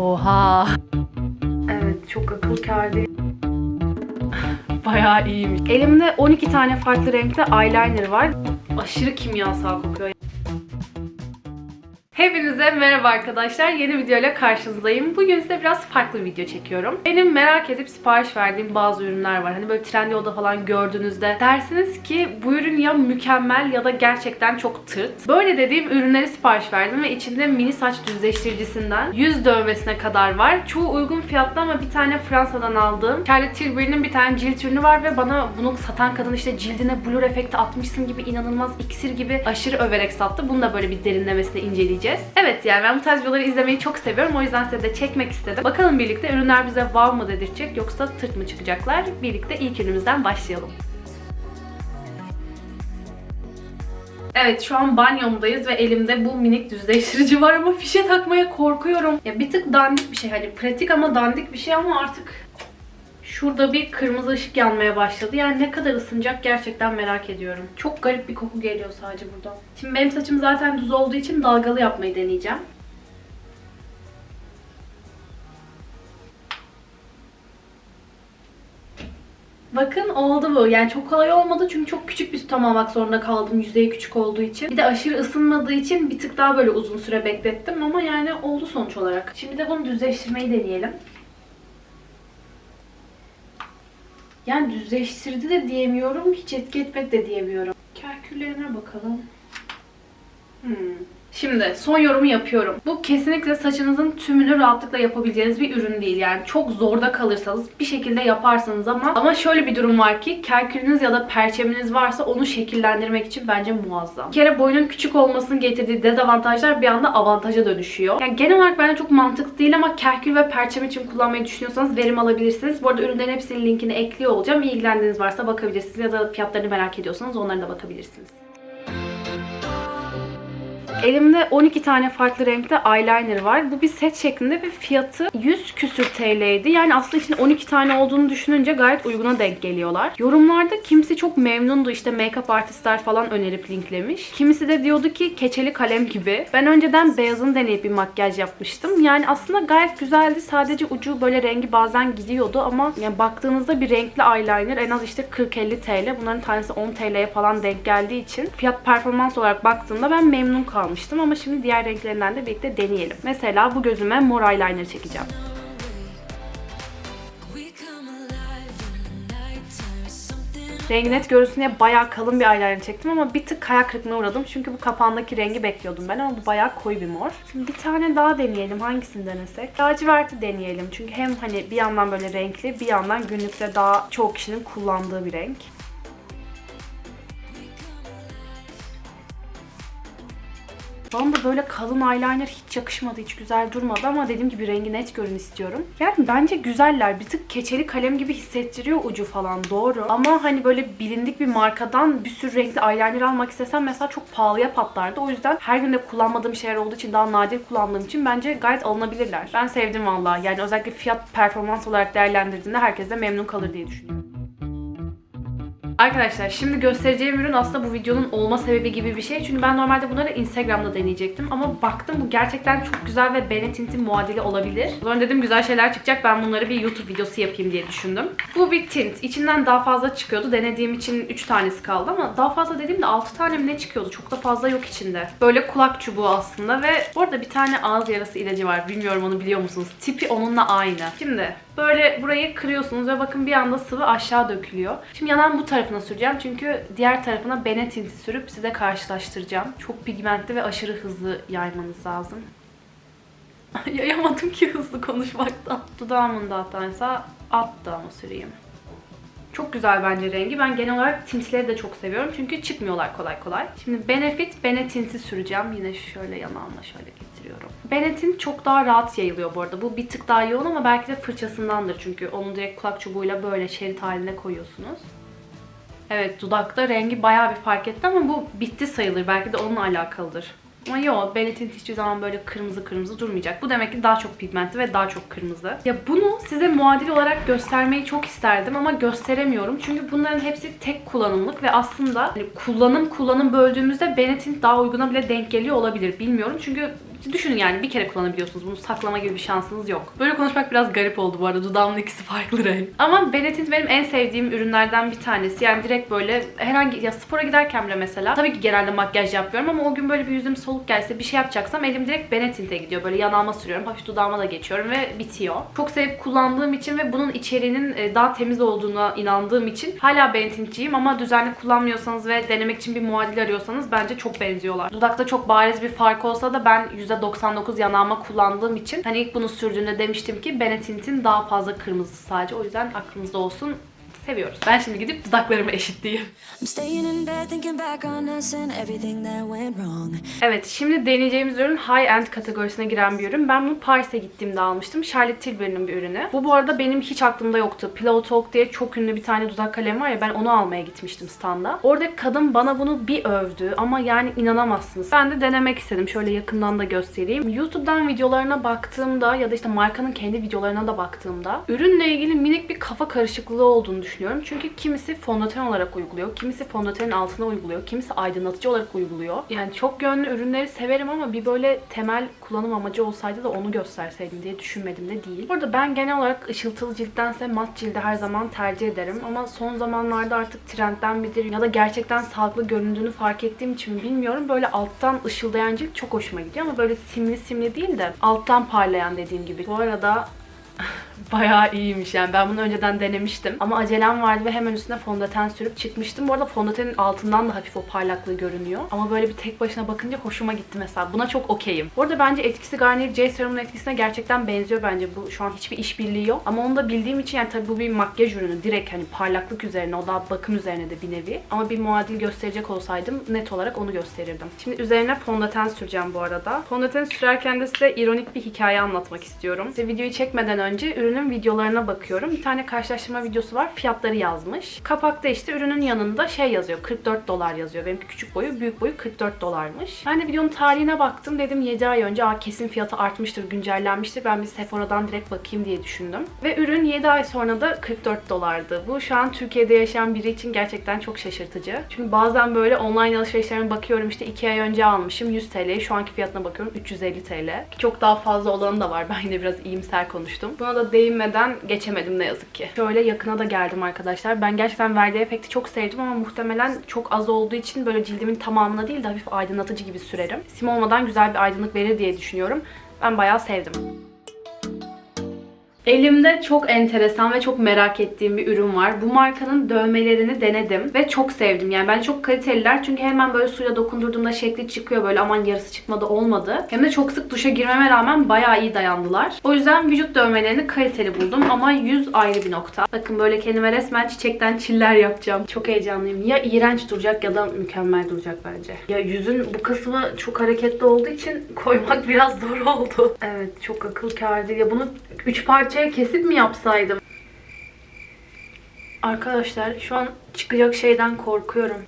Oha. Evet çok akıl kâr değil. Bayağı iyiymiş. Elimde 12 tane farklı renkte eyeliner var. Aşırı kimyasal kokuyor. Hepinize merhaba arkadaşlar. Yeni videoyla karşınızdayım. Bugün size biraz farklı bir video çekiyorum. Benim merak edip sipariş verdiğim bazı ürünler var. Hani böyle Trendyol'da falan gördüğünüzde dersiniz ki bu ürün ya mükemmel ya da gerçekten çok tırt. Böyle dediğim ürünleri sipariş verdim ve içinde mini saç düzleştiricisinden yüz dövmesine kadar var. Çoğu uygun fiyatlı ama bir tane Fransa'dan aldığım Charlotte Tilbury'nin bir tane cilt ürünü var ve bana bunu satan kadın işte cildine blur efekti atmışsın gibi inanılmaz iksir gibi aşırı överek sattı. Bunu da böyle bir derinlemesine inceleyeceğiz. Evet yani ben bu tarz videoları izlemeyi çok seviyorum. O yüzden size de çekmek istedim. Bakalım birlikte ürünler bize wow mu dedirtecek yoksa tırt mı çıkacaklar? Birlikte ilk ürünümüzden başlayalım. Evet şu an banyomdayız ve elimde bu minik düzleştirici var ama fişe takmaya korkuyorum. Ya bir tık dandik bir şey hani pratik ama dandik bir şey ama artık Şurada bir kırmızı ışık yanmaya başladı. Yani ne kadar ısınacak gerçekten merak ediyorum. Çok garip bir koku geliyor sadece buradan. Şimdi benim saçım zaten düz olduğu için dalgalı yapmayı deneyeceğim. Bakın oldu bu. Yani çok kolay olmadı çünkü çok küçük bir tutam almak zorunda kaldım yüzeyi küçük olduğu için. Bir de aşırı ısınmadığı için bir tık daha böyle uzun süre beklettim ama yani oldu sonuç olarak. Şimdi de bunu düzleştirmeyi deneyelim. Yani düzleştirdi de diyemiyorum, hiç etki etmedi de diyemiyorum. Kerküllerine bakalım. Hmm. Şimdi son yorumu yapıyorum. Bu kesinlikle saçınızın tümünü rahatlıkla yapabileceğiniz bir ürün değil. Yani çok zorda kalırsanız bir şekilde yaparsınız ama ama şöyle bir durum var ki kerkülünüz ya da perçeminiz varsa onu şekillendirmek için bence muazzam. Bir kere boyunun küçük olmasının getirdiği dezavantajlar bir anda avantaja dönüşüyor. Yani genel olarak bence çok mantıklı değil ama kerkül ve perçem için kullanmayı düşünüyorsanız verim alabilirsiniz. Bu arada ürünlerin hepsinin linkini ekliyor olacağım. İlgilendiğiniz varsa bakabilirsiniz ya da fiyatlarını merak ediyorsanız onlara da bakabilirsiniz. Elimde 12 tane farklı renkte eyeliner var. Bu bir set şeklinde ve fiyatı 100 küsür TL'ydi. Yani aslında içinde 12 tane olduğunu düşününce gayet uyguna denk geliyorlar. Yorumlarda kimisi çok memnundu işte make-up artistler falan önerip linklemiş. Kimisi de diyordu ki keçeli kalem gibi. Ben önceden beyazını deneyip bir makyaj yapmıştım. Yani aslında gayet güzeldi. Sadece ucu böyle rengi bazen gidiyordu ama yani baktığınızda bir renkli eyeliner en az işte 40-50 TL. Bunların tanesi 10 TL'ye falan denk geldiği için fiyat performans olarak baktığımda ben memnun kalmıştım ama şimdi diğer renklerinden de birlikte deneyelim. Mesela bu gözüme mor eyeliner çekeceğim. Rengi net görünsün diye bayağı kalın bir eyeliner çektim ama bir tık kaya kırıklığına uğradım. Çünkü bu kapağındaki rengi bekliyordum ben ama bu bayağı koyu bir mor. Şimdi bir tane daha deneyelim. Hangisini denesek? Laciverti deneyelim. Çünkü hem hani bir yandan böyle renkli bir yandan günlükte daha çoğu kişinin kullandığı bir renk. Bana da böyle kalın eyeliner hiç yakışmadı, hiç güzel durmadı ama dediğim gibi rengi net görün istiyorum. Yani bence güzeller. Bir tık keçeli kalem gibi hissettiriyor ucu falan doğru. Ama hani böyle bilindik bir markadan bir sürü renkli eyeliner almak istesem mesela çok pahalıya patlardı. O yüzden her gün de kullanmadığım şeyler olduğu için daha nadir kullandığım için bence gayet alınabilirler. Ben sevdim vallahi. Yani özellikle fiyat performans olarak değerlendirdiğinde herkes de memnun kalır diye düşünüyorum. Arkadaşlar şimdi göstereceğim ürün aslında bu videonun olma sebebi gibi bir şey. Çünkü ben normalde bunları Instagram'da deneyecektim. Ama baktım bu gerçekten çok güzel ve Benetint'in muadili olabilir. O dedim güzel şeyler çıkacak. Ben bunları bir YouTube videosu yapayım diye düşündüm. Bu bir tint. İçinden daha fazla çıkıyordu. Denediğim için 3 tanesi kaldı ama daha fazla dediğimde 6 tane mi ne çıkıyordu? Çok da fazla yok içinde. Böyle kulak çubuğu aslında ve orada bir tane ağız yarası ilacı var. Bilmiyorum onu biliyor musunuz? Tipi onunla aynı. Şimdi böyle burayı kırıyorsunuz ve bakın bir anda sıvı aşağı dökülüyor. Şimdi yanan bu tarafına süreceğim çünkü diğer tarafına Benetinti sürüp size karşılaştıracağım. Çok pigmentli ve aşırı hızlı yaymanız lazım. Yayamadım ki hızlı konuşmaktan. Dudağımın da hatta alt dudağıma süreyim. Çok güzel bence rengi. Ben genel olarak tintleri de çok seviyorum. Çünkü çıkmıyorlar kolay kolay. Şimdi Benefit Benetinti süreceğim. Yine şöyle yanağımla şöyle getiriyorum. Benetint çok daha rahat yayılıyor bu arada. Bu bir tık daha yoğun ama belki de fırçasındandır. Çünkü onu direkt kulak çubuğuyla böyle şerit haline koyuyorsunuz. Evet dudakta rengi bayağı bir fark etti ama bu bitti sayılır. Belki de onunla alakalıdır. Ama yok Benetint hiçbir zaman böyle kırmızı kırmızı durmayacak. Bu demek ki daha çok pigmentli ve daha çok kırmızı. Ya bunu size muadil olarak göstermeyi çok isterdim ama gösteremiyorum. Çünkü bunların hepsi tek kullanımlık ve aslında hani kullanım kullanım böldüğümüzde Benetint daha uyguna bile denk geliyor olabilir. Bilmiyorum çünkü Düşünün yani bir kere kullanabiliyorsunuz. Bunu saklama gibi bir şansınız yok. Böyle konuşmak biraz garip oldu bu arada. Dudağımın ikisi farklı renk. Ama Benetint benim en sevdiğim ürünlerden bir tanesi. Yani direkt böyle herhangi ya spora giderken bile mesela tabii ki genelde makyaj yapıyorum ama o gün böyle bir yüzüm soluk gelse bir şey yapacaksam elim direkt Benetint'e gidiyor. Böyle yanağıma sürüyorum. Hafif dudağıma da geçiyorum ve bitiyor. Çok sevip kullandığım için ve bunun içeriğinin e, daha temiz olduğuna inandığım için hala Benetint'ciyim ama düzenli kullanmıyorsanız ve denemek için bir muadil arıyorsanız bence çok benziyorlar. Dudakta çok bariz bir fark olsa da ben %99 yanağıma kullandığım için hani ilk bunu sürdüğünde demiştim ki Benetint'in daha fazla kırmızısı sadece. O yüzden aklınızda olsun. Seviyoruz. Ben şimdi gidip dudaklarımı eşitleyeyim. Evet şimdi deneyeceğimiz ürün high-end kategorisine giren bir ürün. Ben bunu Paris'e gittiğimde almıştım. Charlotte Tilbury'nin bir ürünü. Bu bu arada benim hiç aklımda yoktu. Pillow Talk diye çok ünlü bir tane dudak kalemi var ya ben onu almaya gitmiştim standa. Oradaki kadın bana bunu bir övdü ama yani inanamazsınız. Ben de denemek istedim. Şöyle yakından da göstereyim. YouTube'dan videolarına baktığımda ya da işte markanın kendi videolarına da baktığımda ürünle ilgili minik bir kafa karışıklığı olduğunu düşünüyorum. Çünkü kimisi fondöten olarak uyguluyor, kimisi fondötenin altına uyguluyor, kimisi aydınlatıcı olarak uyguluyor. Yani çok yönlü ürünleri severim ama bir böyle temel kullanım amacı olsaydı da onu gösterseydim diye düşünmedim de değil. Burada ben genel olarak ışıltılı cilttense mat cildi her zaman tercih ederim ama son zamanlarda artık trendden midir ya da gerçekten sağlıklı göründüğünü fark ettiğim için mi bilmiyorum. Böyle alttan ışıldayan cilt çok hoşuma gidiyor ama böyle simli simli değil de alttan parlayan dediğim gibi. Bu arada bayağı iyiymiş yani. Ben bunu önceden denemiştim. Ama acelem vardı ve hemen üstüne fondöten sürüp çıkmıştım. Bu arada fondötenin altından da hafif o parlaklığı görünüyor. Ama böyle bir tek başına bakınca hoşuma gitti mesela. Buna çok okeyim. Bu arada bence etkisi Garnier J Serum'un etkisine gerçekten benziyor bence. Bu şu an hiçbir işbirliği yok. Ama onu da bildiğim için yani tabii bu bir makyaj ürünü. Direkt hani parlaklık üzerine, o da bakım üzerine de bir nevi. Ama bir muadil gösterecek olsaydım net olarak onu gösterirdim. Şimdi üzerine fondöten süreceğim bu arada. Fondöten sürerken de size ironik bir hikaye anlatmak istiyorum. Size videoyu çekmeden önce ürünün videolarına bakıyorum. Bir tane karşılaştırma videosu var. Fiyatları yazmış. Kapakta işte ürünün yanında şey yazıyor. 44 dolar yazıyor. Benimki küçük boyu, büyük boyu 44 dolarmış. Ben de videonun tarihine baktım. Dedim 7 ay önce Aa, kesin fiyatı artmıştır, güncellenmiştir. Ben bir Sephora'dan direkt bakayım diye düşündüm. Ve ürün 7 ay sonra da 44 dolardı. Bu şu an Türkiye'de yaşayan biri için gerçekten çok şaşırtıcı. Çünkü bazen böyle online alışverişlerime bakıyorum işte 2 ay önce almışım 100 TL. Şu anki fiyatına bakıyorum 350 TL. Çok daha fazla olanı da var. Ben yine biraz iyimser konuştum. Buna da değinmeden geçemedim ne yazık ki. Şöyle yakına da geldim arkadaşlar. Ben gerçekten verdiği efekti çok sevdim ama muhtemelen çok az olduğu için böyle cildimin tamamına değil de hafif aydınlatıcı gibi sürerim. Sim olmadan güzel bir aydınlık verir diye düşünüyorum. Ben bayağı sevdim. Elimde çok enteresan ve çok merak ettiğim bir ürün var. Bu markanın dövmelerini denedim ve çok sevdim. Yani bence çok kaliteliler çünkü hemen böyle suyla dokundurduğumda şekli çıkıyor böyle aman yarısı çıkmadı olmadı. Hem de çok sık duşa girmeme rağmen bayağı iyi dayandılar. O yüzden vücut dövmelerini kaliteli buldum ama yüz ayrı bir nokta. Bakın böyle kendime resmen çiçekten çiller yapacağım. Çok heyecanlıyım. Ya iğrenç duracak ya da mükemmel duracak bence. Ya yüzün bu kısmı çok hareketli olduğu için koymak biraz zor oldu. Evet çok akıl kâr. Ya bunu 3 parçaya kesip mi yapsaydım? Arkadaşlar şu an çıkacak şeyden korkuyorum.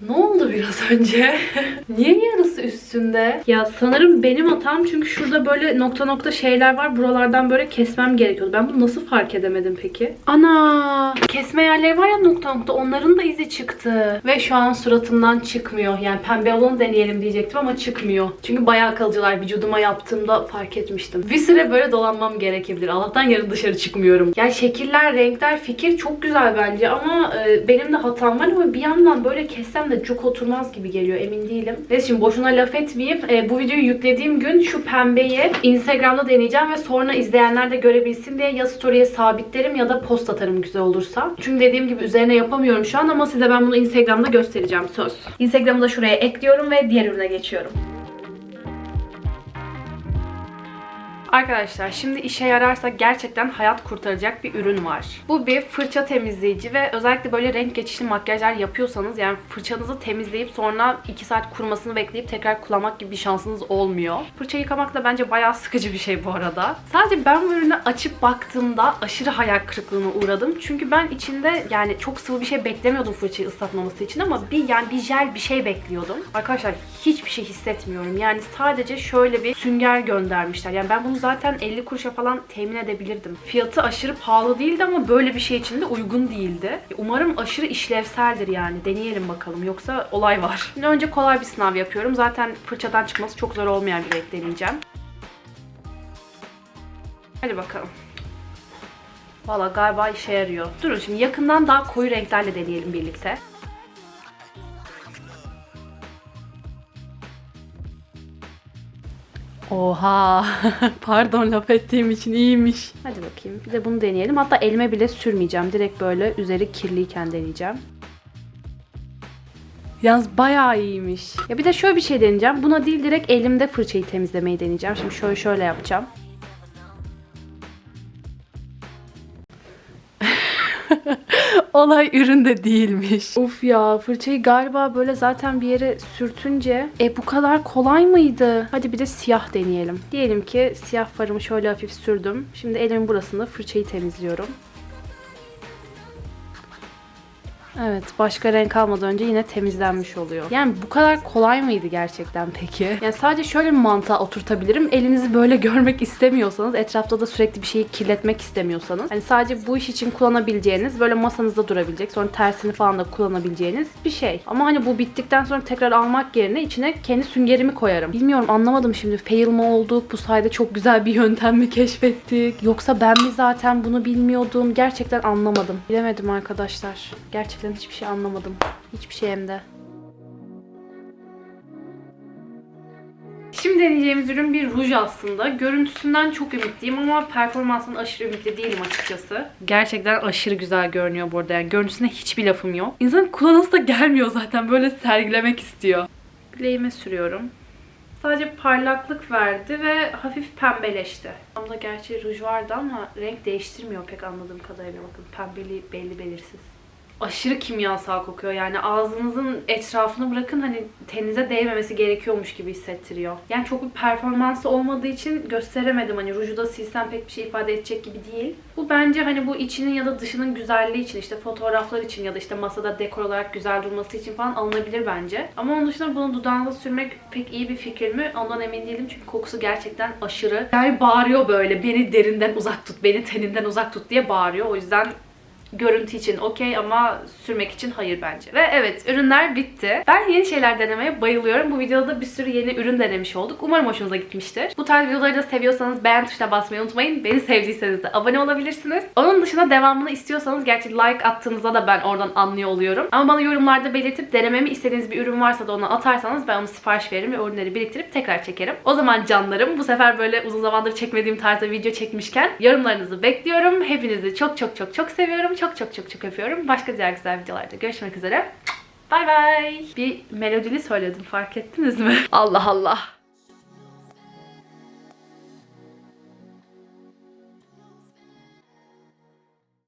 Ne oldu biraz önce? Niye yarısı üstünde? Ya sanırım benim hatam çünkü şurada böyle nokta nokta şeyler var. Buralardan böyle kesmem gerekiyordu. Ben bunu nasıl fark edemedim peki? Ana! Kesme yerleri var ya nokta nokta. Onların da izi çıktı. Ve şu an suratımdan çıkmıyor. Yani pembe olanı deneyelim diyecektim ama çıkmıyor. Çünkü bayağı kalıcılar. Vücuduma yaptığımda fark etmiştim. Bir süre böyle dolanmam gerekebilir. Allah'tan yarın dışarı çıkmıyorum. Yani şekiller, renkler, fikir çok güzel bence ama e, benim de hatam var ama bir yandan böyle kessem de çok oturmaz gibi geliyor emin değilim. Neyse şimdi boşuna laf etmeyeyim. E, bu videoyu yüklediğim gün şu pembeyi Instagram'da deneyeceğim ve sonra izleyenler de görebilsin diye ya story'e sabitlerim ya da post atarım güzel olursa. Çünkü dediğim gibi üzerine yapamıyorum şu an ama size ben bunu Instagram'da göstereceğim söz. Instagram'ı da şuraya ekliyorum ve diğer ürüne geçiyorum. Arkadaşlar şimdi işe yararsa gerçekten hayat kurtaracak bir ürün var. Bu bir fırça temizleyici ve özellikle böyle renk geçişli makyajlar yapıyorsanız yani fırçanızı temizleyip sonra 2 saat kurumasını bekleyip tekrar kullanmak gibi bir şansınız olmuyor. Fırça yıkamak da bence bayağı sıkıcı bir şey bu arada. Sadece ben bu ürünü açıp baktığımda aşırı hayal kırıklığına uğradım. Çünkü ben içinde yani çok sıvı bir şey beklemiyordum fırçayı ıslatmaması için ama bir yani bir jel bir şey bekliyordum. Arkadaşlar hiçbir şey hissetmiyorum. Yani sadece şöyle bir sünger göndermişler. Yani ben bunu zaten 50 kuruşa falan temin edebilirdim. Fiyatı aşırı pahalı değildi ama böyle bir şey için de uygun değildi. Umarım aşırı işlevseldir yani. Deneyelim bakalım. Yoksa olay var. Şimdi önce kolay bir sınav yapıyorum. Zaten fırçadan çıkması çok zor olmayan bir renk deneyeceğim. Hadi bakalım. Valla galiba işe yarıyor. Durun şimdi yakından daha koyu renklerle deneyelim birlikte. Oha. Pardon laf ettiğim için iyiymiş. Hadi bakayım. Bir de bunu deneyelim. Hatta elime bile sürmeyeceğim. Direkt böyle üzeri kirliyken deneyeceğim. Yalnız bayağı iyiymiş. Ya bir de şöyle bir şey deneyeceğim. Buna değil direkt elimde fırçayı temizlemeyi deneyeceğim. Şimdi şöyle şöyle yapacağım. Olay üründe değilmiş. Uf ya fırçayı galiba böyle zaten bir yere sürtünce e bu kadar kolay mıydı? Hadi bir de siyah deneyelim. Diyelim ki siyah farımı şöyle hafif sürdüm. Şimdi elimin burasında fırçayı temizliyorum. Evet, başka renk almadan önce yine temizlenmiş oluyor. Yani bu kadar kolay mıydı gerçekten peki? Yani sadece şöyle bir mantığa oturtabilirim. Elinizi böyle görmek istemiyorsanız, etrafta da sürekli bir şeyi kirletmek istemiyorsanız, hani sadece bu iş için kullanabileceğiniz, böyle masanızda durabilecek, sonra tersini falan da kullanabileceğiniz bir şey. Ama hani bu bittikten sonra tekrar almak yerine içine kendi süngerimi koyarım. Bilmiyorum anlamadım şimdi fail mi olduk, bu sayede çok güzel bir yöntem mi keşfettik, yoksa ben mi zaten bunu bilmiyordum? Gerçekten anlamadım. Bilemedim arkadaşlar. Gerçekten hiçbir şey anlamadım. Hiçbir şey hem de. Şimdi deneyeceğimiz ürün bir ruj aslında. Görüntüsünden çok ümitliyim ama performansından aşırı ümitli değilim açıkçası. Gerçekten aşırı güzel görünüyor bu. Yani görüntüsüne hiçbir lafım yok. İnsanın kullanası da gelmiyor zaten. Böyle sergilemek istiyor. Bileğime sürüyorum. Sadece parlaklık verdi ve hafif pembeleşti. Ama gerçi ruj vardı ama renk değiştirmiyor pek anladığım kadarıyla. Bakın pembeliği belli belirsiz aşırı kimyasal kokuyor. Yani ağzınızın etrafını bırakın hani teninize değmemesi gerekiyormuş gibi hissettiriyor. Yani çok bir performansı olmadığı için gösteremedim. Hani ruju da silsem pek bir şey ifade edecek gibi değil. Bu bence hani bu içinin ya da dışının güzelliği için işte fotoğraflar için ya da işte masada dekor olarak güzel durması için falan alınabilir bence. Ama onun dışında bunu dudağınıza sürmek pek iyi bir fikir mi? Ondan emin değilim çünkü kokusu gerçekten aşırı. Yani bağırıyor böyle beni derinden uzak tut, beni teninden uzak tut diye bağırıyor. O yüzden görüntü için okey ama sürmek için hayır bence. Ve evet ürünler bitti. Ben yeni şeyler denemeye bayılıyorum. Bu videoda da bir sürü yeni ürün denemiş olduk. Umarım hoşunuza gitmiştir. Bu tarz videoları da seviyorsanız beğen tuşuna basmayı unutmayın. Beni sevdiyseniz de abone olabilirsiniz. Onun dışında devamını istiyorsanız gerçi like attığınızda da ben oradan anlıyor oluyorum. Ama bana yorumlarda belirtip denememi istediğiniz bir ürün varsa da onu atarsanız ben onu sipariş veririm ve ürünleri biriktirip tekrar çekerim. O zaman canlarım bu sefer böyle uzun zamandır çekmediğim tarzda video çekmişken yorumlarınızı bekliyorum. Hepinizi çok çok çok çok seviyorum. Çok çok çok çok öpüyorum. Başka diğer güzel videolarda görüşmek üzere. Bay bay. Bir melodili söyledim fark ettiniz mi? Allah Allah.